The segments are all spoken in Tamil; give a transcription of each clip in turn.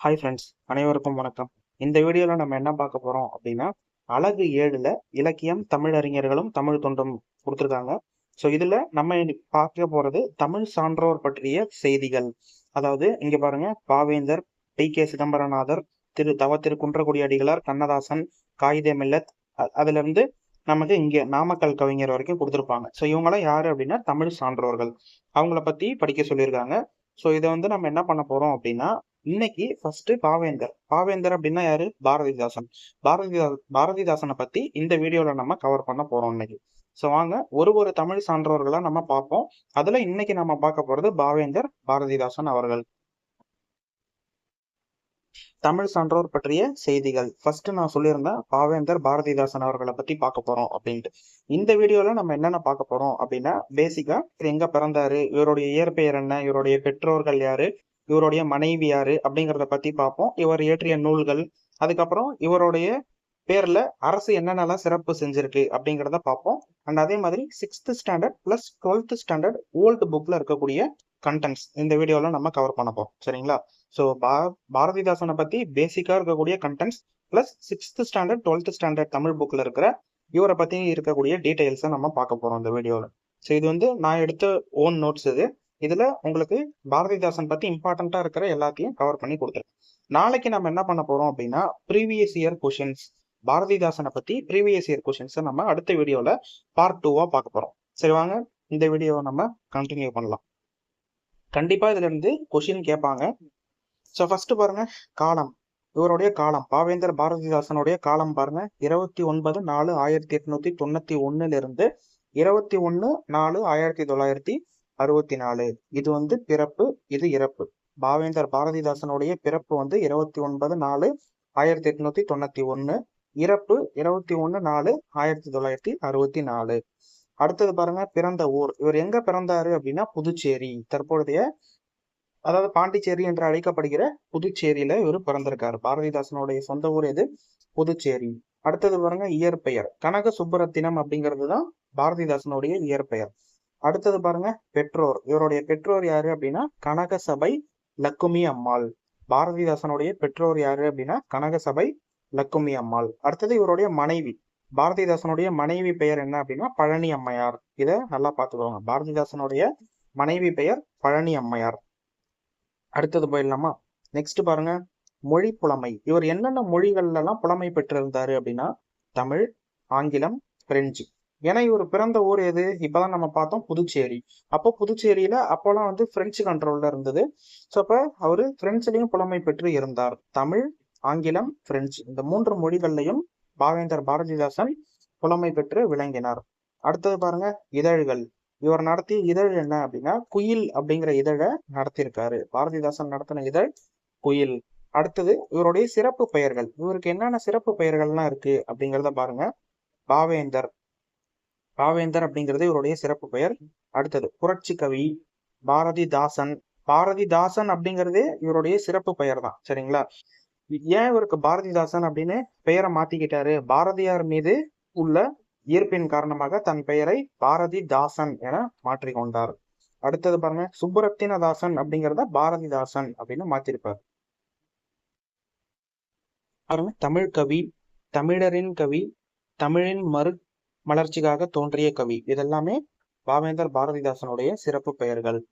ஹாய் ஃப்ரெண்ட்ஸ் அனைவருக்கும் வணக்கம். இந்த வீடியோவில் நம்ம என்ன பார்க்க போகிறோம் அப்படின்னா அழகு ஏழில் இலக்கியம் தமிழறிஞர்களும் தமிழ் தொண்டும் கொடுத்துருக்காங்க. ஸோ இதில் நம்ம பார்க்க போகிறது தமிழ் சான்றோர் பற்றிய செய்திகள். அதாவது இங்கே பாருங்க பாவேந்தர் டி கே. சிதம்பரநாதர் திரு தவ திரு குன்றக்குடி அடிகளார் கண்ணதாசன் காகிதே மில்லத் அதுலேருந்து நமக்கு இங்கே நாமக்கல் கவிஞர் வரைக்கும் கொடுத்துருப்பாங்க. ஸோ இவங்களாம் யார் அப்படின்னா தமிழ் சான்றோர்கள். அவங்கள பற்றி படிக்க சொல்லியிருக்காங்க. ஸோ இதை வந்து நம்ம என்ன பண்ண போகிறோம் அப்படின்னா இன்னைக்கு ஃபர்ஸ்ட் பாவேந்தர். பாவேந்தர் அப்படின்னா யாரு? பாரதிதாசன். பாரதிதா பாரதிதாசனை பத்தி இந்த வீடியோல நம்ம கவர் பண்ண போறோம் இன்னைக்கு. ஸோ வாங்க ஒரு ஒரு தமிழ் சான்றோர்களா நம்ம பார்ப்போம். அதுல இன்னைக்கு நம்ம பார்க்க போறது பாவேந்தர் பாரதிதாசன் அவர்கள். தமிழ் சான்றோர் பற்றிய செய்திகள். ஃபர்ஸ்ட் நான் சொல்லியிருந்தேன் பாவேந்தர் பாரதிதாசன் அவர்களை பத்தி பார்க்க போறோம் அப்படின்ட்டு. இந்த வீடியோல நம்ம என்னென்ன பார்க்க போறோம் அப்படின்னா பேசிக்கா இவர் எங்க பிறந்தாரு? இவருடைய இயற்பெயர் என்ன? இவருடைய பெற்றோர்கள் யாரு? இவருடைய மனைவி யாரு அப்படிங்கிறத பத்தி பார்ப்போம். இவர் இயற்றிய நூல்கள் அதுக்கப்புறம் இவருடைய பேர்ல அரசு என்னென்னலாம் சிறப்பு செஞ்சிருக்கு அப்படிங்கிறத பார்ப்போம். அண்ட் அதே மாதிரி sixth standard plus twelfth standard old புக்ல இருக்கக்கூடிய கண்டென்ட்ஸ் இந்த வீடியோவில் நம்ம கவர் பண்ணப்போம் சரிங்களா? ஸோ பா பாரதிதாசனை பற்றி பேசிக்காக இருக்கக்கூடிய contents plus sixth standard twelfth standard Tamil புக்கில் இருக்கிற இவரை பற்றி இருக்கக்கூடிய டீட்டெயில்ஸை நம்ம பார்க்க போகிறோம் இந்த வீடியோவில் ஸோ இது வந்து நான் எடுத்த ஓன் நோட்ஸ் இது. இதுல உங்களுக்கு பாரதிதாசன் பத்தி இம்பார்ட்டண்டா இருக்கிற எல்லாத்தையும் கவர் பண்ணி கொடுத்துருக்கேன். நாளைக்கு நம்ம என்ன பண்ண போறோம் அப்படின்னா ப்ரீவியஸ் இயர் கொஷின்ஸ் பாரதிதாசனை பத்தி ப்ரீவியஸ் இயர் கொஷின்ஸை நம்ம அடுத்த வீடியோல பார்ட் டூவா பார்க்க போறோம். சரி வாங்க. இந்த வீடியோவை நம்ம கண்டினியூ பண்ணலாம். கண்டிப்பா இதுல இருந்து கொஷின் கேட்பாங்க. ஸோ ஃபர்ஸ்ட் பாருங்க காலம். இவருடைய காலம். பாவேந்தர் பாரதிதாசனுடைய காலம் பாருங்க. இருபத்தி ஒன்பது நாலு ஆயிரத்தி எட்நூத்தி தொண்ணூத்தி ஒன்னுல இருந்து இருபத்தி ஒன்னு நாலு ஆயிரத்தி தொள்ளாயிரத்தி அறுபத்தி நாலு இது வந்து பிறப்பு இது இறப்பு. பாவேந்தர் பாரதிதாசனுடைய பிறப்பு வந்து இருபத்தி ஒன்பது நாலு ஆயிரத்தி எட்நூத்தி தொண்ணூத்தி ஒன்னு. இறப்பு இருபத்தி ஒன்னு நாலு ஆயிரத்தி தொள்ளாயிரத்தி அறுபத்தி நாலு அடுத்தது பாருங்க பிறந்த ஊர். இவர் எங்க பிறந்தாரு அப்படின்னா புதுச்சேரி. தற்பொழுதைய அதாவது பாண்டிச்சேரி என்று அழைக்கப்படுகிற புதுச்சேரியில இவர் பிறந்திருக்காரு. பாரதிதாசனுடைய சொந்த ஊர் எது? புதுச்சேரி. அடுத்தது பாருங்க இயற்பெயர். கனக சுப்புரத்தினம் அப்படிங்கிறது தான் பாரதிதாசனுடைய இயற்பெயர். அடுத்தது பாருங்க பெற்றோர். இவருடைய பெற்றோர் யாரு அப்படின்னா கனகசபை லக்குமி அம்மாள். பாரதிதாசனுடைய பெற்றோர் யாரு அப்படின்னா கனகசபை லக்குமி அம்மாள். அடுத்தது இவருடைய மனைவி. பாரதிதாசனுடைய மனைவி பெயர் என்ன அப்படின்னா பழனி அம்மையார். இதை நல்லா பார்த்துக்கோங்க. பாரதிதாசனுடைய மனைவி பெயர் பழனி அம்மையார். அடுத்தது போயிடலாமா? நெக்ஸ்ட் பாருங்க மொழி புலமை. இவர் என்னென்ன மொழிகள்லாம் புலமை பெற்றிருந்தாரு அப்படின்னா தமிழ் ஆங்கிலம் பிரெஞ்சு. ஏன்னா இவர் பிறந்த ஊர் எது? இப்பதான் நம்ம பார்த்தோம் புதுச்சேரி. அப்போ புதுச்சேரியில அப்போலாம் வந்து பிரெஞ்சு கண்ட்ரோல்ல இருந்தது. ஸோ அப்ப அவரு பிரெஞ்சுலையும் புலமை பெற்று இருந்தார். தமிழ் ஆங்கிலம் பிரெஞ்சு இந்த மூன்று மொழிகள்லையும் பாவேந்தர் பாரதிதாசன் புலமை பெற்று விளங்கினார். அடுத்தது பாருங்க இதழ்கள். இவர் நடத்திய இதழ் என்ன அப்படின்னா குயில் அப்படிங்கிற இதழை நடத்தியிருக்காரு. பாரதிதாசன் நடத்தின இதழ் குயில். அடுத்தது இவருடைய சிறப்பு பெயர்கள். இவருக்கு என்னென்ன சிறப்பு பெயர்கள்லாம் இருக்கு அப்படிங்கிறத பாருங்க. பாவேந்தர். பாவேந்தர் அப்படிங்கிறது இவருடைய சிறப்பு பெயர். அடுத்தது புரட்சி கவி பாரதிதாசன். பாரதிதாசன் அப்படிங்கிறது இவருடைய சிறப்பு பெயர் தான் சரிங்களா? ஏன் இவருக்கு பாரதிதாசன் அப்படின்னு பெயரை மாத்திக்கிட்டாரு? பாரதியார் மீது உள்ள ஈர்ப்பின் காரணமாக தன் பெயரை பாரதிதாசன் என மாற்றிக்கொண்டார். அடுத்தது பாருங்க சுப்புரத்தினதாசன் அப்படிங்கிறத பாரதிதாசன் அப்படின்னு மாத்திருப்பார். பாருங்க தமிழ் கவி தமிழரின் கவி தமிழின் மறு மலர்ச்சிக்காக தோன்றிய கவி. இதெல்லாமே பாவேந்தர் பாரதிதாசனுடைய சிறப்பு பெயர்கள்.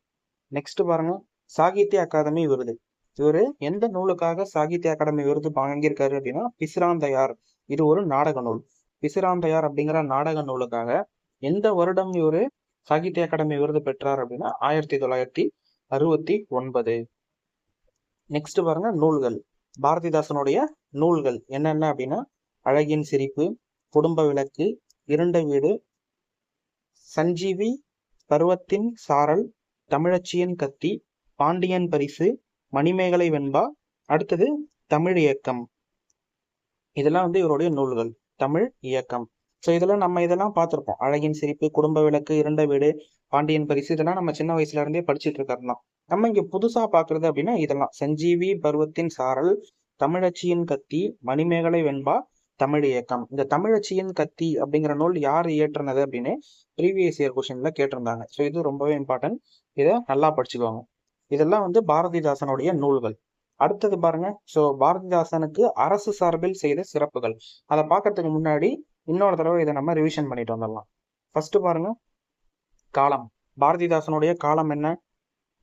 நெக்ஸ்ட் பாருங்க. சாகித்ய அகாதமி விருது. இவரு எந்த நூலுக்காக சாகித்ய அகாடமி விருது வாங்கியிருக்காரு அப்படின்னா பிசிராந்தையார் இது ஒரு நாடக நூல். பிசிராந்தையார் அப்படிங்கிற நாடக நூலுக்காக எந்த வருடம் இவரு சாகித்ய அகாடமி விருது பெற்றார் அப்படின்னா ஆயிரத்தி தொள்ளாயிரத்தி அறுபத்தி ஒன்பது. நெக்ஸ்ட் பாருங்க. நூல்கள். பாரதிதாசனுடைய நூல்கள் என்னென்ன அப்படின்னா அழகின் சிரிப்பு குடும்ப விளக்கு இருண்ட வீடு. சஞ்சீவி பருவத்தின் சாரல் தமிழச்சியின் கத்தி பாண்டியன் பரிசு மணிமேகலை வெண்பா. அடுத்தது தமிழ் இயக்கம். இதெல்லாம் வந்து இவருடைய நூல்கள் தமிழ் இயக்கம். ஸோ இதெல்லாம் நம்ம இதெல்லாம் பார்த்துருப்போம். அழகின் சிரிப்பு குடும்ப விளக்கு இரண்ட வீடு பாண்டியன் பரிசு இதெல்லாம் நம்ம சின்ன வயசுல இருந்தே படிச்சுட்டு இருக்கிறோம் நம்ம இங்க புதுசா பாக்குறது அப்படின்னா இதெல்லாம். சஞ்சீவி பருவத்தின் சாரல் தமிழச்சியின் கத்தி மணிமேகலை வெண்பா. தமிழ் இயக்கம். இந்த தமிழச்சியின் கத்தி அப்படிங்கிற நூல் யார் இயற்றினது அப்படின்னு ப்ரீவியஸ் இயர் கொஸ்டின்ல கேட்டிருந்தாங்க. ஸோ இது ரொம்பவே இம்பார்ட்டன்ட் இதை நல்லா படிச்சுக்கோங்க. இதெல்லாம் வந்து பாரதிதாசனுடைய நூல்கள். அடுத்தது பாருங்க. ஸோ பாரதிதாசனுக்கு அரசு சார்பில் செய்த சிறப்புகள். அதை பார்க்கறதுக்கு முன்னாடி இன்னொரு தடவை இதை நம்ம ரிவிஷன் பண்ணிட்டு வந்துடலாம். ஃபர்ஸ்ட் பாருங்க. காலம். பாரதிதாசனுடைய காலம் என்ன?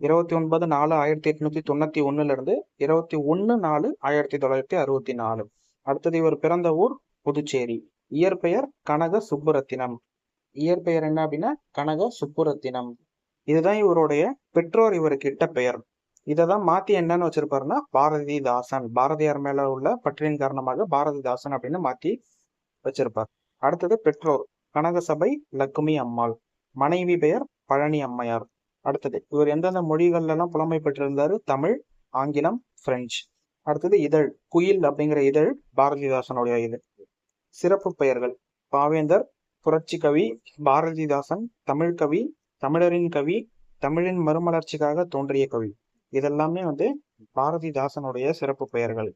இருபத்தி ஒன்பது நாலு ஆயிரத்தி எட்நூத்தி தொண்ணூத்தி ஒண்ணுல இருந்து இருபத்தி ஒன்னு நாலு ஆயிரத்தி தொள்ளாயிரத்தி அறுபத்தி நாலு. அடுத்தது இவர் பிறந்த ஊர் புதுச்சேரி. இயற்பெயர் கனக சுப்புரத்தினம். இயற்பெயர் என்ன அப்படின்னா கனக சுப்புரத்தினம். இதுதான் இவருடைய பெற்றோர் இவருக்கிட்ட பெயர். இதை தான் மாத்தி என்னன்னு வச்சிருப்பாருன்னா பாரதிதாசன். பாரதியார் மேல உள்ள பற்றின் காரணமாக பாரதிதாசன் அப்படின்னு மாத்தி வச்சிருப்பார். அடுத்தது பெற்றோர் கனகசபை லக்குமி அம்மாள். மனைவி பெயர் பழனி அம்மையார். அடுத்தது இவர் எந்தெந்த மொழிகள்லாம் புலமை பெற்றிருந்தாரு? தமிழ் ஆங்கிலம் பிரெஞ்சு. அடுத்தது இதழ் குயில் அப்படிங்கிற இதழ் பாரதிதாசனுடைய இதழ். சிறப்பு பெயர்கள் பாவேந்தர் புரட்சி கவி பாரதிதாசன் தமிழ் கவி தமிழரின் கவி தமிழின் மறுமலர்ச்சிக்காக தோன்றிய கவி. இதெல்லாமே வந்து பாரதிதாசனுடைய சிறப்பு பெயர்கள்.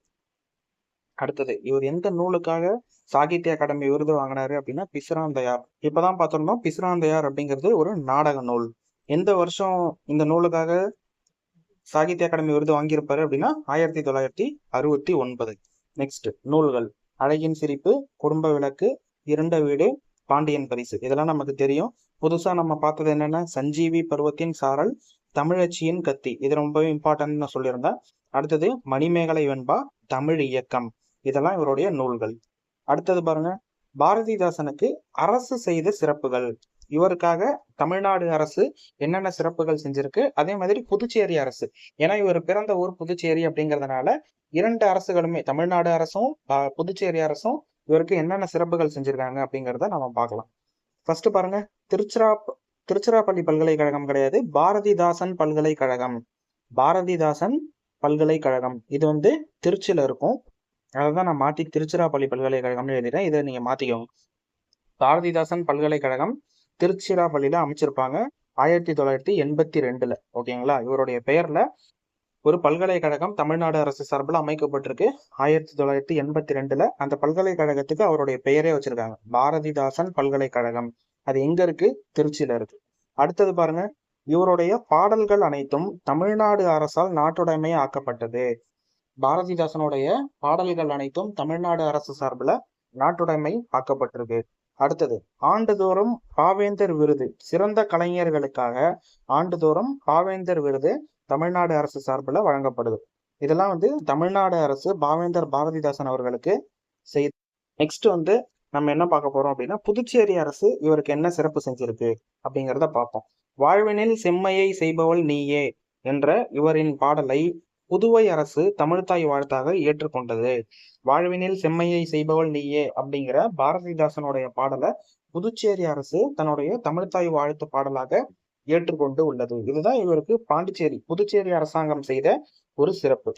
அடுத்தது இவர் எந்த நூலுக்காக சாகித்ய அகாடமி விருது வாங்கினாரு அப்படின்னா பிசுராந்தையார் இப்பதான் பார்த்தோம்னா பிசுராந்தையார் அப்படிங்கிறது ஒரு நாடக நூல். எந்த வருஷம் இந்த நூலுக்காக சாகித்ய அகாடமி விருது வாங்கியிருப்பாரு அப்படின்னா ஆயிரத்தி தொள்ளாயிரத்தி அறுபத்தி ஒன்பது. நெக்ஸ்ட் நூல்கள். அழகின் சிரிப்பு குடும்ப விளக்கு இருண்ட வீடு பாண்டியன் பரிசு. இதெல்லாம் நமக்கு தெரியும். புதுசா நம்ம பார்த்தது என்னன்னா சஞ்சீவி பருவத்தின் சாரல் தமிழச்சியின் கத்தி. இது ரொம்பவே இம்பார்ட்டன்ட் நான் சொல்லியிருந்தேன். அடுத்தது மணிமேகலை வெண்பா தமிழ் இயக்கம். இதெல்லாம் இவருடைய நூல்கள். அடுத்தது பாருங்க பாரதிதாசனுக்கு அரசு செய்த சிறப்புகள். இவருக்காக தமிழ்நாடு அரசு என்னென்ன சிறப்புகள் செஞ்சிருக்கு? அதே மாதிரி புதுச்சேரி அரசு. ஏன்னா இவர் பிறந்த ஊர் புதுச்சேரி அப்படிங்கறதுனால இரண்டு அரசுகளுமே தமிழ்நாடு அரசும் புதுச்சேரி அரசும் இவருக்கு என்னென்ன சிறப்புகள் செஞ்சிருக்காங்க அப்படிங்கிறத நம்ம பார்க்கலாம். ஃபர்ஸ்ட் பாருங்க. திருச்சிரா திருச்சிராப்பள்ளி பல்கலைக்கழகம் கிடையாது. பாரதிதாசன் பல்கலைக்கழகம். பாரதிதாசன் பல்கலைக்கழகம். இது வந்து திருச்சியில இருக்கும். அதான் நான் மாத்தி திருச்சிராப்பள்ளி பல்கலைக்கழகம்னு எழுதிட்டேன். இதை நீங்க மாத்திக்கோங்க. பாரதிதாசன் பல்கலைக்கழகம். திருச்சிராப்பள்ளியில அமைச்சிருப்பாங்க. ஆயிரத்தி தொள்ளாயிரத்தி எண்பத்தி ரெண்டுல. ஓகேங்களா? இவருடைய பெயர்ல ஒரு பல்கலைக்கழகம் தமிழ்நாடு அரசு சார்பில் அமைக்கப்பட்டிருக்கு. ஆயிரத்தி தொள்ளாயிரத்தி எண்பத்தி ரெண்டுல அந்த பல்கலைக்கழகத்துக்கு அவருடைய பெயரே வச்சிருக்காங்க. பாரதிதாசன் பல்கலைக்கழகம். அது எங்க இருக்கு? திருச்சியில இருக்கு. அடுத்தது பாருங்க. இவருடைய பாடல்கள் அனைத்தும் தமிழ்நாடு அரசால் நாட்டுடைமை ஆக்கப்பட்டது. பாரதிதாசனுடைய பாடல்கள் அனைத்தும் தமிழ்நாடு அரசு சார்பில் நாட்டுடைமை ஆக்கப்பட்டிருக்கு. அடுத்தது ஆண்டுதோறும் பாவேந்தர் விருது. சிறந்த கலைஞர்களுக்காக ஆண்டுதோறும் பாவேந்தர் விருது தமிழ்நாடு அரசு சார்பில் வழங்கப்படுது. இதெல்லாம் வந்து தமிழ்நாடு அரசு பாவேந்தர் பாரதிதாசன் அவர்களுக்கு செய்து நெக்ஸ்ட் வந்து நம்ம என்ன பார்க்க போறோம் அப்படின்னா புதுச்சேரி அரசு இவருக்கு என்ன சிறப்பு செஞ்சிருக்கு அப்படிங்கிறத பார்ப்போம். வாழ்வினில் செம்மையை செய்பவள் நீயே என்ற இவரின் பாடலை புதுவை அரசு தமிழ்தாய் வாழ்த்தாக ஏற்றுக்கொண்டது. வாழ்வினில் செம்மையை செய்பவள் நீயே அப்படிங்கிற பாரதிதாசனுடைய பாடலை புதுச்சேரி அரசு தன்னுடைய தமிழ்தாய் வாழ்த்து பாடலாக ஏற்றுக்கொண்டு உள்ளது. இதுதான் இவருக்கு பாண்டிச்சேரி புதுச்சேரி அரசாங்கம் செய்த ஒரு சிறப்பு.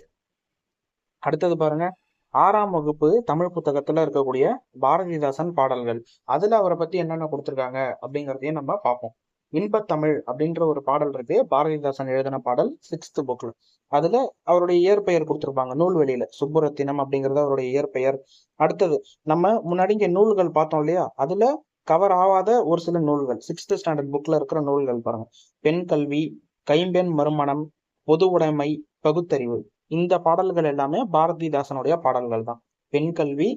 அடுத்தது பாருங்க. ஆறாம் வகுப்பு தமிழ் புத்தகத்துல இருக்கக்கூடிய பாரதிதாசன் பாடல்கள். அதுல அவரை பத்தி என்னென்ன கொடுத்திருக்காங்க அப்படிங்கிறதையும் நம்ம பார்ப்போம். இன்பத்தமிழ் அப்படின்ற ஒரு பாடல் இருக்கு. பாரதிதாசன் எழுதின பாடல் சிக்ஸ்த் புக்ல அதுல அவருடைய இயற்பெயர் கொடுத்துருப்பாங்க நூல்வெளியில. சுப்புரத்தினம் அப்படிங்கிறது அவருடைய இயற்பெயர். அடுத்தது நம்ம முன்னாடி இங்க நூல்கள் பார்த்தோம் இல்லையா? அதுல கவர் ஆகாத ஒரு சில நூல்கள். சிக்ஸ்த் ஸ்டாண்டர்ட் புக்ல இருக்கிற நூல்கள் பாருங்க. பெண் கல்வி கைம்பெண் மறுமணம் பொது உடைமை பகுத்தறிவு. இந்த பாடல்கள் எல்லாமே பாரதிதாசனுடைய பாடல்கள் தான். பெண் கல்வி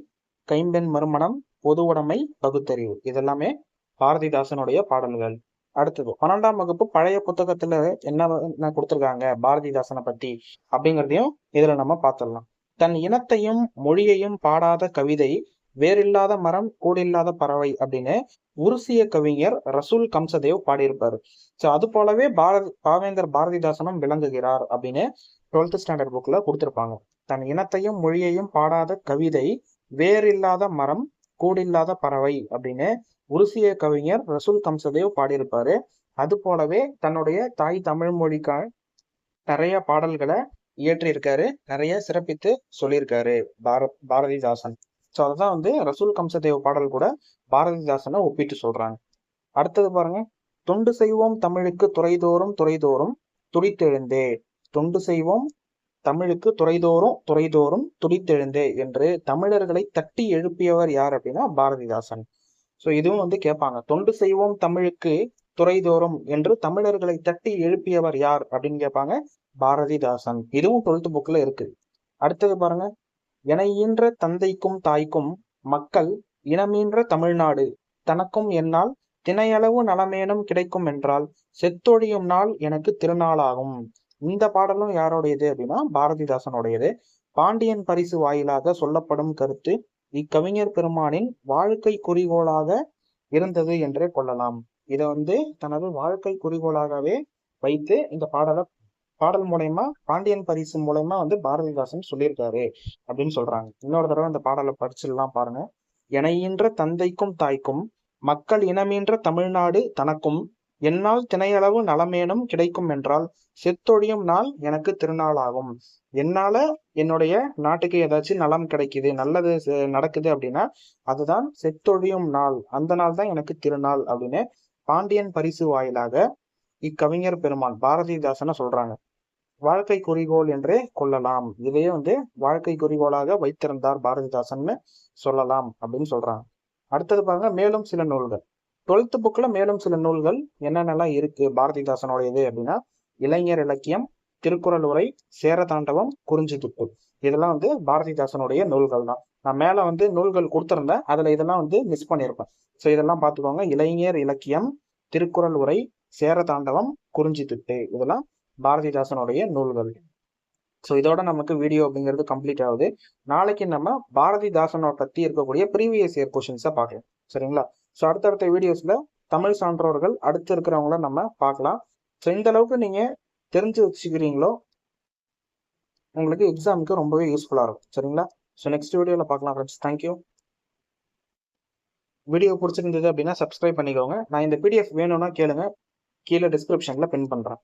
கைம்பெண் மறுமணம் பொது உடைமை பகுத்தறிவு. இதெல்லாமே பாரதிதாசனுடைய பாடல்கள். அடுத்தது பன்னெண்டாம் வகுப்பு பழைய புத்தகத்துல என்ன கொடுத்துருக்காங்க? பாரதிதாசனை பத்தி அப்படிங்கிறதையும் இதுல நம்ம பார்த்துடலாம். தன் இனத்தையும் மொழியையும் பாடாத கவிதை வேறில்லாத மரம் கூடில்லாத பறவை அப்படின்னு உருசிய கவிஞர் ரசூல் கம்சதேவ் பாடியிருப்பாரு. சோ அது போலவே பாரதி பாவேந்தர் பாரதிதாசனும் விளங்குகிறார் அப்படின்னு டுவெல்த் ஸ்டாண்டர்ட் புக்ல கொடுத்துருப்பாங்க. தன் இனத்தையும் மொழியையும் பாடாத கவிதை வேறில்லாத மரம் கூடில்லாத பறவை அப்படின்னு உருசிய கவிஞர் ரசூல் கம்சதேவ் பாடியிருப்பாரு. அது போலவே தன்னுடைய தாய் தமிழ் மொழிக்காக நிறைய பாடல்களை இயற்றியிருக்காரு. நிறைய சிறப்பித்து சொல்லியிருக்காரு பார பாரதிதாசன். ஸோ அதுதான் வந்து ரசூல் கம்சதேவ் பாடல் கூட பாரதிதாசனை ஒப்பிட்டு சொல்றாங்க. அடுத்தது பாருங்க. தொண்டு செய்வோம் தமிழுக்கு துறைதோறும் துறைதோறும் துடித்தெழுந்தே. தொண்டு செய்வோம் தமிழுக்கு துறைதோறும் துறைதோறும் துடித்தெழுந்தே என்று தமிழர்களை தட்டி எழுப்பியவர் யார் அப்படின்னா பாரதிதாசன். ஸோ இதுவும் வந்து கேட்பாங்க. தொண்டு செய்வோம் தமிழுக்கு துறைதோறும் என்று தமிழர்களை தட்டி எழுப்பியவர் யார் அப்படின்னு கேட்பாங்க பாரதிதாசன். இதுவும் டுவெல்த் புக்கில் இருக்கு. அடுத்தது பாருங்க. இணையின்ற தந்தைக்கும் தாய்க்கும் மக்கள் இனமீன்ற தமிழ்நாடு. தனக்கும் என்னால் தினையளவு நலமேனும் கிடைக்கும் என்றால் செத்தொழியும் நாள் எனக்கு திருநாளாகும். இந்த பாடலும் யாருடையது அப்படின்னா பாரதிதாசனுடையது. பாண்டியன் பரிசு வாயிலாக சொல்லப்படும் கருத்து இக்கவிஞர் பெருமானின் வாழ்க்கை குறிக்கோளாக இருந்தது என்றே கொள்ளலாம். இதை வந்து தனது வாழ்க்கை குறிக்கோளாகவே வைத்து இந்த பாடலை பாடல் மூலயமா பாண்டியன் பரிசு மூலயமா வந்து பாரதிதாசன் சொல்லியிருக்காரு அப்படின்னு சொல்றாங்க. இன்னொரு தடவை இந்த பாடலை படிச்சிடலாம் பாருங்க. எனையின்ற தந்தைக்கும் தாய்க்கும் மக்கள் இனமின்ற தமிழ்நாடு தனக்கும் என்னால் திணையளவு நலமேனும் கிடைக்கும் என்றால் செத்தொழியும் நாள் எனக்கு திருநாளாகும். என்னால என்னுடைய நாட்டுக்கு ஏதாச்சும் நலம் கிடைக்குது நல்லது செ- நடக்குது அப்படின்னா அதுதான் செத்தொழியும் நாள். அந்த நாள் தான் எனக்கு திருநாள் அப்படின்னு பாண்டியன் பரிசு வாயிலாக இக்கவிஞர் பெருமான் பாரதிதாசனை சொல்றாங்க. வாழ்க்கை குறிகோள் என்றே கொள்ளலாம். இதையே வந்து வாழ்க்கை குறிக்கோளாக வைத்திருந்தார் பாரதிதாசன்னு சொல்லலாம் அப்படின்னு சொல்றாங்க. அடுத்தது பாருங்க மேலும் சில நூல்கள். டுவெல்த் புக்கில் மேலும் சில நூல்கள் என்னென்னலாம் இருக்குது பாரதிதாசனுடையது அப்படின்னா இளைஞர் இலக்கியம் திருக்குறள் உரை சேரதாண்டவம் குறிஞ்சி துப்பு இதெல்லாம் வந்து பாரதிதாசனுடைய நூல்கள் தான். நான் மேலே வந்து நூல்கள் கொடுத்துருந்தேன். அதில் இதெல்லாம் வந்து மிஸ் பண்ணியிருப்பேன். ஸோ இதெல்லாம் பார்த்துக்கோங்க. இளைஞர் இலக்கியம் திருக்குறள் உரை சேரதாண்டவம் குறிஞ்சி துட்டு. இதெல்லாம் பாரதிதாசனுடைய நூல்கள். ஸோ இதோட நமக்கு வீடியோ அப்படிங்கிறது கம்ப்ளீட் ஆகுது. நாளைக்கு நம்ம பாரதிதாசனோட பற்றி இருக்கக்கூடிய ப்ரீவியஸ் இயர் கொஷின்ஸை பார்க்கலாம். சரிங்களா? ஸோ அடுத்தடுத்த வீடியோஸில் தமிழ் சான்றோர்கள் அடுத்து இருக்கிறவங்கள நம்ம பார்க்கலாம். ஸோ இந்த அளவுக்கு நீங்கள் தெரிஞ்சு வச்சுக்கிறீங்களோ உங்களுக்கு எக்ஸாமுக்கு ரொம்பவே யூஸ்ஃபுல்லாக இருக்கும். சரிங்களா? ஸோ நெக்ஸ்ட் வீடியோவில் பார்க்கலாம் ஃப்ரெண்ட்ஸ் தேங்க்யூ வீடியோ பிடிச்சிருந்தது அப்படின்னா சப்ஸ்கிரைப் பண்ணிக்கோங்க. நான் இந்த பிடிஎஃப் வேணும்னா கேளுங்க. கீழே டிஸ்கிரிப்ஷனில் பின் பண்ணுறேன்